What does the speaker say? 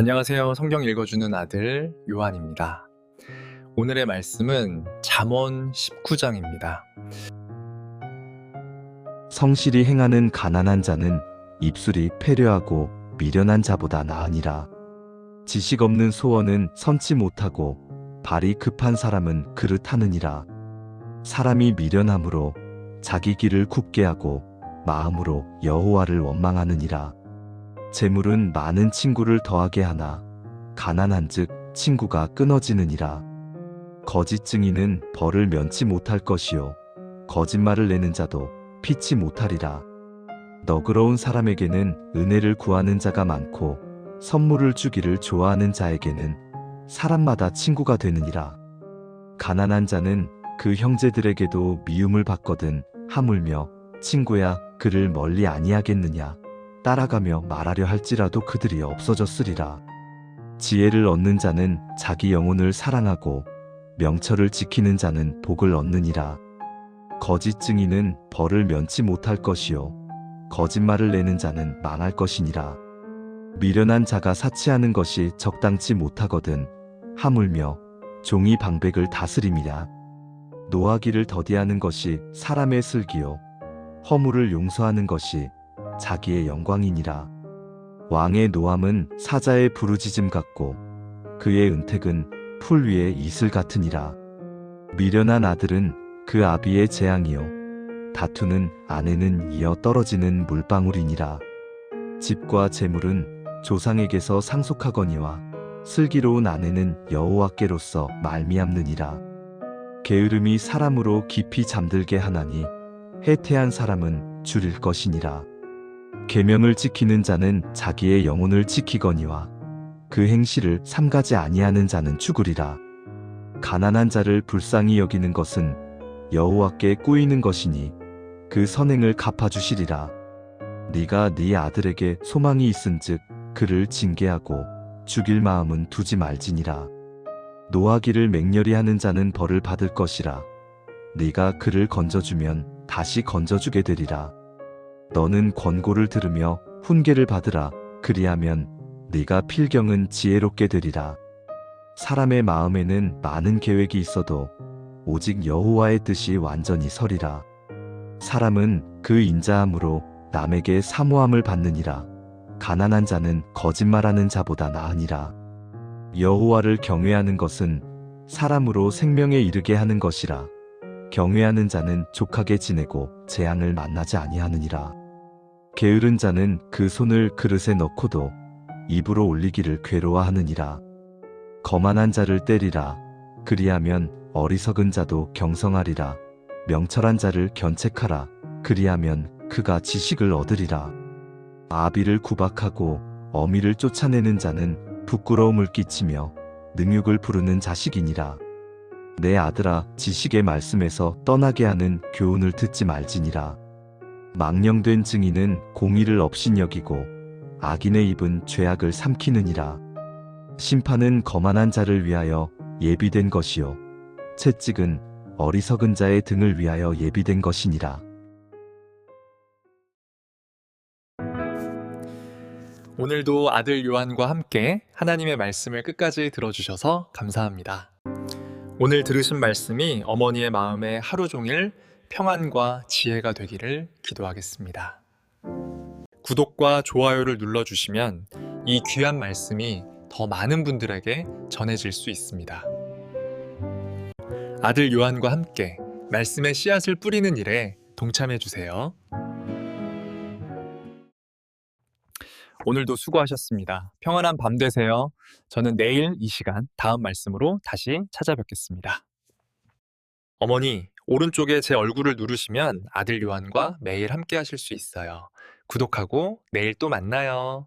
안녕하세요. 성경 읽어주는 아들 요한입니다. 오늘의 말씀은 잠언 19장입니다. 성실히 행하는 가난한 자는 입술이 패려하고 미련한 자보다 나으니라. 지식 없는 소원은 선치 못하고 발이 급한 사람은 그릇하느니라. 사람이 미련함으로 자기 길을 굽게 하고 마음으로 여호와를 원망하느니라. 재물은 많은 친구를 더하게 하나 가난한즉 친구가 끊어지느니라. 거짓 증인은 벌을 면치 못할 것이요 거짓말을 내는 자도 피치 못하리라. 너그러운 사람에게는 은혜를 구하는 자가 많고 선물을 주기를 좋아하는 자에게는 사람마다 친구가 되느니라. 가난한 자는 그 형제들에게도 미움을 받거든 하물며 친구야 그를 멀리 아니하겠느냐 따라가며 말하려 할지라도 그들이 없어졌으리라. 지혜를 얻는 자는 자기 영혼을 사랑하고 명철을 지키는 자는 복을 얻느니라. 거짓 증인은 벌을 면치 못할 것이요 거짓말을 내는 자는 망할 것이니라. 미련한 자가 사치하는 것이 적당치 못하거든 하물며 종이 방백을 다스림이라. 노하기를 더디하는 것이 사람의 슬기요 허물을 용서하는 것이 자기의 영광이니라. 왕의 노함은 사자의 부르짖음 같고 그의 은택은 풀 위에 이슬 같으니라. 미련한 아들은 그 아비의 재앙이요 다투는 아내는 이어 떨어지는 물방울이니라. 집과 재물은 조상에게서 상속하거니와 슬기로운 아내는 여호와께로서 말미암느니라. 게으름이 사람으로 깊이 잠들게 하나니 해태한 사람은 줄일 것이니라. 계명을 지키는 자는 자기의 영혼을 지키거니와 그 행실을 삼가지 아니하는 자는 죽으리라. 가난한 자를 불쌍히 여기는 것은 여호와께 꾸이는 것이니 그 선행을 갚아주시리라. 네가 네 아들에게 소망이 있은즉 그를 징계하고 죽일 마음은 두지 말지니라. 노하기를 맹렬히 하는 자는 벌을 받을 것이라. 네가 그를 건져주면 다시 건져주게 되리라. 너는 권고를 들으며 훈계를 받으라. 그리하면 네가 필경은 지혜롭게 되리라. 사람의 마음에는 많은 계획이 있어도 오직 여호와의 뜻이 완전히 서리라. 사람은 그 인자함으로 남에게 사모함을 받느니라. 가난한 자는 거짓말하는 자보다 나으니라. 여호와를 경외하는 것은 사람으로 생명에 이르게 하는 것이라. 경외하는 자는 족하게 지내고 재앙을 만나지 아니하느니라. 게으른 자는 그 손을 그릇에 넣고도 입으로 올리기를 괴로워하느니라. 거만한 자를 때리라. 그리하면 어리석은 자도 경성하리라. 명철한 자를 견책하라. 그리하면 그가 지식을 얻으리라. 아비를 구박하고 어미를 쫓아내는 자는 부끄러움을 끼치며 능욕을 부르는 자식이니라. 내 아들아 지식의 말씀에서 떠나게 하는 교훈을 듣지 말지니라. 망령된 증인은 공의를 업신여기고 악인의 입은 죄악을 삼키느니라. 심판은 거만한 자를 위하여 예비된 것이요 채찍은 어리석은 자의 등을 위하여 예비된 것이니라. 오늘도 아들 요한과 함께 하나님의 말씀을 끝까지 들어주셔서 감사합니다. 오늘 들으신 말씀이 어머니의 마음에 하루 종일 평안과 지혜가 되기를 기도하겠습니다. 구독과 좋아요를 눌러주시면 이 귀한 말씀이 더 많은 분들에게 전해질 수 있습니다. 아들 요한과 함께 말씀의 씨앗을 뿌리는 일에 동참해 주세요. 오늘도 수고하셨습니다. 평안한 밤 되세요. 저는 내일 이 시간 다음 말씀으로 다시 찾아뵙겠습니다. 어머니, 오른쪽에 제 얼굴을 누르시면 아들 요한과 매일 함께 하실 수 있어요. 구독하고 내일 또 만나요.